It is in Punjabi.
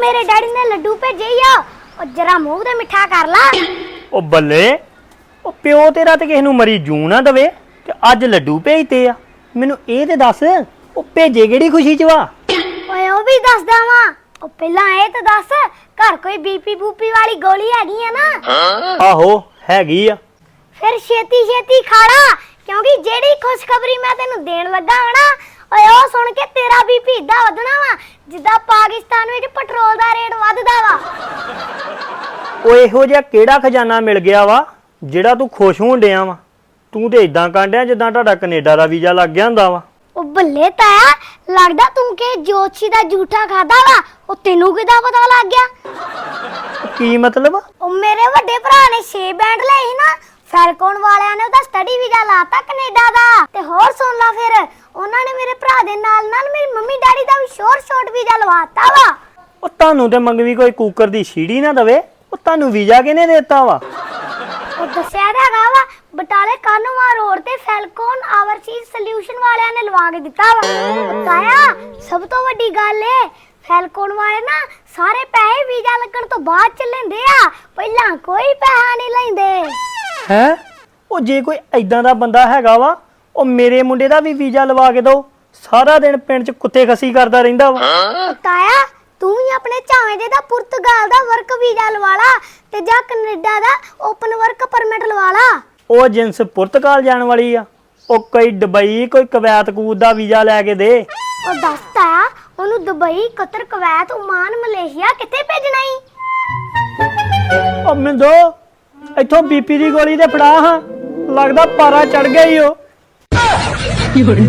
ਮੇਰੇ ਡੈਡੀ ਨੇ ਲੱਡੂ ਭੇਜੇ ਆ। ਉਹ ਜਰਾ ਮੂੰਹ ਤੇ ਮਿੱਠਾ ਕਰ ਲਾ। ਉਹ ਬੱਲੇ ਉਹ ਪਿਓ ਤੇਰਾ ਤੇ ਕਿਸੇ ਨੂੰ ਮਰੀ ਜੂ ਨਾ ਦਵੇ ਤੇ ਅੱਜ ਲੱਡੂ ਭੇਜਤੇ ਆ। ਮੈਨੂੰ ਇਹ ਤੇ ਦੱਸ ਉਹ ਭੇਜੇ ਕਿਹੜੀ ਖੁਸ਼ੀ ਚ ਵਾ? ਓਏ ਉਹ ਵੀ ਦੱਸਦਾ ਵਾਂ। ਉਹ ਪਹਿਲਾਂ ਇਹ ਤਾਂ ਦੱਸ ਘਰ ਕੋਈ ਬੀਪੀ ਬੂਪੀ ਵਾਲੀ ਗੋਲੀ ਹੈਗੀ ਆ ਨਾ? ਆਹੋ ਹੈਗੀ ਆ। ਫਿਰ ਛੇਤੀ ਛੇਤੀ ਖਾੜਾ ਕਿਉਂਕਿ ਜਿਹੜੀ ਖੁਸ਼ਖਬਰੀ ਮੈਂ ਤੈਨੂੰ ਦੇਣ ਲੱਗਾ ਹਾਂ ਨਾ ਓਏ ਉਹ ਸੁਣ ਕੇ ਤੇਰਾ ਬੀਪੀ ਏਦਾਂ ਵਧਣਾ ਵਾ ਜਿੱਦਾਂ ਪਾਕਿਸਤਾਨ ਵਿੱਚ ਪੈਟਰੋਲ ਦਾ ਰੇਟ ਵੱਧਦਾ ਵਾ। ਉਹ ਇਹੋ ਜਿਹਾ ਕਿਹੜਾ ਖਜ਼ਾਨਾ ਮਿਲ ਗਿਆ ਵਾ ਜਿਹੜਾ ਤੂੰ ਖੁਸ਼ ਹੋਣ ਡਿਆ ਵਾ? ਤੂੰ ਤੇ ਇਦਾਂ ਕਾਂਡਿਆ ਜਿੱਦਾਂ ਤੁਹਾਡਾ ਕੈਨੇਡਾ ਦਾ ਵੀਜ਼ਾ ਲੱਗ ਗਿਆ ਹੁੰਦਾ ਵਾ। ਉਹ ਬੱਲੇ ਤਾਇਆ ਲੱਗਦਾ ਤੂੰ ਕਿ ਜੋਤਸ਼ੀ ਦਾ ਝੂਠਾ ਖਾਦਾ ਵਾ ਉਹ ਤੈਨੂੰ ਕਿਦਾਂ ਪਤਾ ਲੱਗ ਗਿਆ? ਕੀ ਮਤਲਬ? ਉਹ ਮੇਰੇ ਵੱਡੇ ਭਰਾ ਨੇ 6 ਬੈਂਡ ਲਏ ਸੀ ਨਾ ਫੈਲਕੋਨ ਵਾਲਿਆਂ ਨੇ ਉਹਦਾ ਸਟੱਡੀ ਵੀਜ਼ਾ ਲਾਤਾ ਕੈਨੇਡਾ ਦਾ। ਤੇ ਹੋਰ ਸੁਣ ਲਾ ਫਿਰ ਉਹਨਾਂ ਨੇ ਮੇਰੇ ਭਰਾ ਦੇ ਨਾਲ ਨਾਲ ਮੇਰੀ ਮੰਮੀ ਡੈਡੀ ਦਾ ਵੀ ਸ਼ੋਰ ਸ਼ੋਟ ਵੀਜ਼ਾ ਲਵਾਤਾ ਵਾ। ਉਹ ਤੁਹਾਨੂੰ ਤੇ ਮੰਗਵੀ ਕੋਈ ਕੂਕਰ ਦੀ ਛੀੜੀ ਨਾ ਦਵੇ ਉਹ ਤੁਹਾਨੂੰ ਵੀਜ਼ਾ ਕਿਹਨੇ ਦਿੱਤਾ ਵਾ? ਉਹ ਦੱਸਿਆ ਤਾਂ ਹੈਗਾ ਵਾ ਬਟਾਲੇ ਕਾਨੂੰਵਾ ਰੋਡ ਤੇ ਫੈਲਕੋਨ ਆਵਰਸੀਜ਼ ਸੋਲਿਊਸ਼ਨ ਵਾਲਿਆਂ ਨੇ ਲਵਾ ਕੇ ਦਿੱਤਾ ਵਾ। ਤਾਇਆ ਸਭ ਤੋਂ ਵੱਡੀ ਗੱਲ ਏ ਫੈਲਕੋਨ ਵਾਲੇ ਨਾ ਸਾਰੇ ਪੈਸੇ ਵੀਜ਼ਾ ਲੱਗਣ ਤੋਂ ਬਾਅਦ ਚ ਲੈਂਦੇ ਆ ਪਹਿਲਾਂ ਕੋਈ ਪੈਸਾ ਨਹੀਂ ਲੈਂਦੇ। ਹੈ? ਉਹ ਜੇ ਕੋਈ ਐਦਾਂ ਦਾ ਬੰਦਾ ਹੈਗਾ ਵਾ ਉਹ ਮੇਰੇ ਮੁੰਡੇ ਦਾ ਵੀ ਵੀਜ਼ਾ ਲਵਾ ਕੇ ਦਿਓ ਸਾਰਾ ਦਿਨ ਪਿੰਡ 'ਚ ਕੁੱਤੇ ਖੱਸੀ ਕਰਦਾ ਰਹਿੰਦਾ ਵਾ। ਤਾਇਆ ਤੂੰ ਵੀ ਆਪਣੇ ਚਾਵੇਂ ਦੇ ਦਾ ਪੁਰਤਗਾਲ ਦਾ ਵਰਕ ਵੀਜ਼ਾ ਲਵਾ ਲਾ ਤੇ ਜਾਂ ਕੈਨੇਡਾ ਦਾ ਓਪਨ ਵਰਕ ਪਰਮਿਟ ਲਵਾ ਲਾ। ਉਹ ਜਿੰਸ ਪੁਰਤਗਾਲ ਜਾਣ ਵਾਲੀ ਆ ਉਹ ਕੋਈ ਦੁਬਈ ਕੋਈ ਕਵੈਤ ਕੂਦ ਦਾ ਵੀਜ਼ਾ ਲੈ ਕੇ ਦੇ। ਉਹ ਦੱਸ ਤਾਇਆ ਉਹਨੂੰ Dubai Qatar Kuwait Oman Malaysia ਕਿੱਥੇ ਭੇਜਣਾ ਈ? ਉਹ ਮਿੰਦੋ ਇੱਥੋਂ ਬੀਪੀ ਦੀ ਗੋਲੀ ਤੇ ਫੜਾ ਹਾਂ। ਲੱਗਦਾ ਪਾਰਾ ਚੜ ਗਿਆ ਈ ਉਹ। 有人